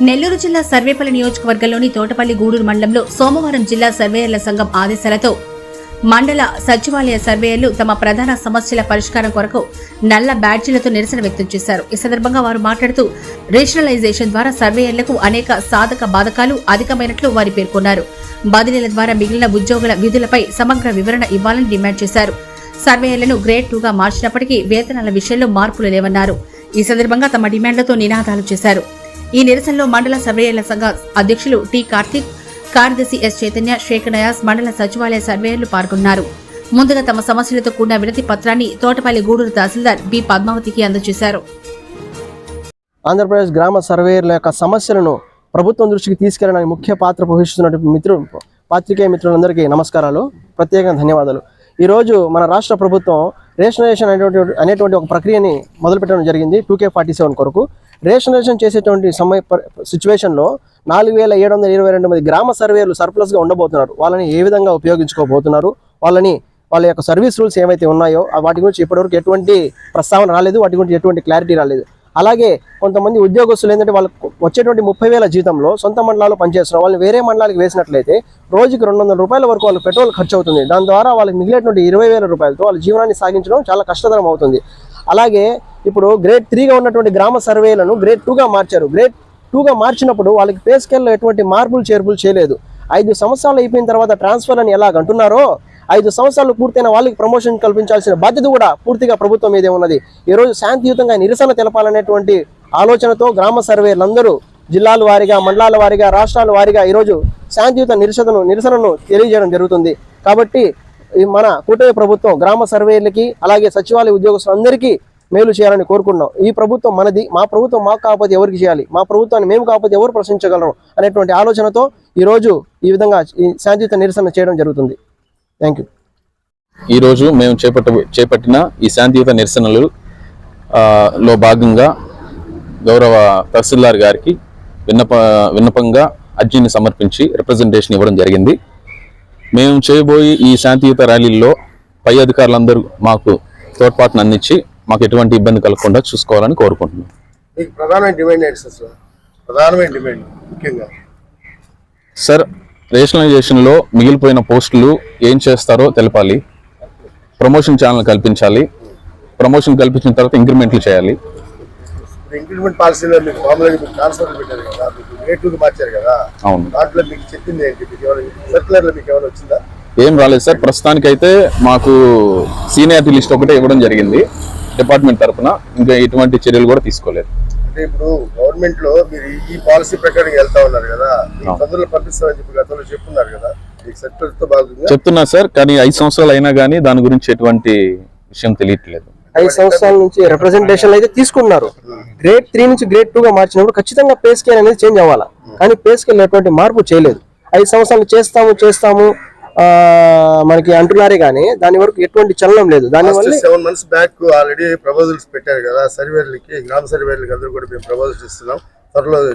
నెల్లూరు జిల్లా సర్వేపల్లి నియోజకవర్గంలోని తోటపల్లి గూడూరు మండలంలో సోమవారం జిల్లా సర్వేయర్ల సంఘం ఆదేశాలతో మండల సచివాలయ సర్వేయర్లు తమ ప్రధాన సమస్యల పరిష్కారం కొరకు నల్ల బ్యాడ్జీలతో నిరసన వ్యక్తం చేశారు. ఈ సందర్భంగా వారు మాట్లాడుతూ రేషనలైజేషన్ ద్వారా సర్వేయర్లకు అనేక సాధక బాధకాలు అధికమైనట్లు వారు పేర్కొన్నారు. బదిలీల ద్వారా మిగిలిన ఉద్యోగుల విధులపై సమగ్ర వివరణ ఇవ్వాలని డిమాండ్ చేశారు. సర్వేయర్లను గ్రేడ్ టూగా మార్చినప్పటికీ వేతనాల విషయంలో మార్పులు లేవన్నారు. ఈ సందర్భంగా తమ డిమాండ్లతో నినాదాలు చేశారు. ఈ నిరసనలో మండల సర్వేయర్ల సంఘ అధ్యక్షులు టి కార్తీక్ కార్యదర్శి ఎస్ చైతన్య శేఖర్ నయాస్ మండల సచివాలయ సర్వేయర్లు పాల్గొన్నారు. ముందుగా తమ సమస్యలతో కూడిన వినతి పత్రాన్ని తోటపల్లి గూడూరు తహసీల్దార్ బి పద్మావతికి అందజేశారు. ఆంధ్రప్రదేశ్ గ్రామ సర్వేయర్ల యొక్క సమస్యలను ప్రభుత్వం దృష్టికి తీసుకెళ్ళడానికి ముఖ్య పాత్ర పోషిస్తున్నటువంటి మిత్రులు పాత్రికేయ మిత్రులందరికీ నమస్కారాలు ప్రత్యేకంగా ధన్యవాదాలు. ఈరోజు మన రాష్ట్ర ప్రభుత్వం రేషనరేషన్ అనేటువంటి అనేటువంటి ఒక ప్రక్రియని మొదలుపెట్టడం జరిగింది టూ కే ఫార్టీ సెవెన్ కొరకు. రేషనరేషన్ చేసేటువంటి సమయ సిచ్యువేషన్లో నాలుగు వేల ఏడు వందల ఇరవై రెండు మంది గ్రామ సర్వేలు సర్ప్లస్గా ఉండబోతున్నారు. వాళ్ళని ఏ విధంగా ఉపయోగించుకోబోతున్నారు? వాళ్ళని వాళ్ళ యొక్క సర్వీస్ రూల్స్ ఏవైతే ఉన్నాయో వాటి గురించి ఇప్పటివరకు ఎటువంటి ప్రస్తావన రాలేదు. వాటి గురించి ఎటువంటి క్లారిటీ రాలేదు. అలాగే కొంతమంది ఉద్యోగస్తులు ఏంటంటే వాళ్ళకు వచ్చేటువంటి ముప్పై వేల జీతంలో సొంత మండలాల్లో పనిచేస్తున్న వాళ్ళని వేరే మండలానికి వేసినట్లయితే రోజుకి రెండు వందల రూపాయల వరకు వాళ్ళకి పెట్రోల్ ఖర్చు అవుతుంది. దాని ద్వారా వాళ్ళకి మిగిలేటువంటి ఇరవై వేల రూపాయలతో వాళ్ళ జీవనాన్ని సాగించడం చాలా కష్టతరం అవుతుంది. అలాగే ఇప్పుడు గ్రేడ్ త్రీగా ఉన్నటువంటి గ్రామ సర్వేలను గ్రేడ్ టూగా మార్చారు. గ్రేడ్ టూగా మార్చినప్పుడు వాళ్ళకి పే స్కేల్లో ఎటువంటి మార్పులు చేర్పులు చేయలేదు. ఐదు సంవత్సరాలు అయిపోయిన తర్వాత ట్రాన్స్ఫర్ అని ఎలాగ అంటున్నారో ఐదు సంవత్సరాలు పూర్తయిన వాళ్ళకి ప్రమోషన్ కల్పించాల్సిన బాధ్యత కూడా పూర్తిగా ప్రభుత్వం మీదే ఉన్నది. ఈరోజు శాంతియుతంగా నిరసన తెలపాలనేటువంటి ఆలోచనతో గ్రామ సర్వేలందరూ జిల్లాల వారీగా మండలాల వారీగా రాష్ట్రాల వారీగా ఈరోజు శాంతియుత నిరసనను నిరసనను తెలియజేయడం జరుగుతుంది. కాబట్టి ఈ మన కూటమి ప్రభుత్వం గ్రామ సర్వేలకి అలాగే సచివాలయ ఉద్యోగస్తులందరికీ మేలు చేయాలని కోరుకున్నాం ఈ ప్రభుత్వం మనది మా ప్రభుత్వం మాకు కాకపోతే ఎవరికి చేయాలి? మా ప్రభుత్వాన్ని మేము కాకపోతే ఎవరు ప్రశ్నించగలరు? అనేటువంటి ఆలోచనతో ఈరోజు ఈ విధంగా ఈ శాంతియుత నిరసన చేయడం జరుగుతుంది. థ్యాంక్ యూ ఈరోజు మేము చేపట్ట చేపట్టిన ఈ శాంతియుత నిరసనలు లో భాగంగా గౌరవ తహసీల్దార్ గారికి విన్నప విన్నపంగా అర్జీని సమర్పించి రిప్రజెంటేషన్ ఇవ్వడం జరిగింది. మేము చేయబోయే ఈ శాంతియుత ర్యాలీల్లో పై అధికారులందరూ మాకు తోడ్పాటును అందించి మాకు ఎటువంటి ఇబ్బంది కలగకుండా చూసుకోవాలని కోరుకుంటున్నాం. మీకు ప్రధానమైన డిమాండ్ ఏంటి సార్? ప్రధానమైన డిమాండ్ ముఖ్యంగా. సార్ రేషనలైజేషన్లో మిగిలిపోయిన పోస్టులు ఏం చేస్తారో తెలపాలి. ప్రమోషన్ ఛానల్ కల్పించాలి. ప్రమోషన్ కల్పించిన తర్వాత ఇంక్రిమెంట్లు చేయాలి. ఇంక్రిమెంట్ పాలసీలో మీకు మామూలుగా మీకు ట్రాన్స్ఫర్ పెట్టారు కదా మీకు రేటుకి మార్చారు కదా అవును. దాంట్లో మీకు చెప్పింది ఏంటి? మీకు ఏమైనా సర్క్యులర్లో మీకు ఏమైనా వచ్చిందా? ఏం రాలేదు సార్. ప్రస్తుతానికైతే మాకు సీనియారిటీ లిస్ట్ ఒకటే ఇవ్వడం జరిగింది. డిపార్ట్మెంట్ తరపున ఇంకా ఎటువంటి చర్యలు కూడా తీసుకోలేదు. అంటే ఇప్పుడు గవర్నమెంట్లో మీరు ఈ- పాలసీ ప్రకారం వెళ్తా ఉన్నారు కదా తొందరలో పంపిస్తామని చెప్పి గతంలో చెప్పున్నారు కదా చెప్తున్నా సార్ కానీ ఐదు సంవత్సరాలు అయినా కానీ దాని గురించి ఎటువంటి విషయం తెలియట్లేదు. ఐదు సంవత్సరాల నుంచి రిప్రజెంటేషన్ అయితే తీసుకున్నారు. గ్రేడ్ త్రీ నుంచి గ్రేడ్ టూ గా మార్చినప్పుడు ఖచ్చితంగా పే స్కేల్ అనేది చేంజ్ అవ్వాలా? కానీ పే స్కేల్ ఎటువంటి మార్పు చేయలేదు. ఐదు సంవత్సరాలు చేస్తాము చేస్తాము మనకి అంటున్నారే కానీ దాని వరకు ఎటువంటి చలనం లేదు. దానివల్ల seven months back already proposals పెట్టారు కదా సర్వేర్లకి గ్రామ సర్వేర్లకి అందరూ కూడా మేము ప్రపోజల్స్ ఇస్తున్నాం. త్వరలో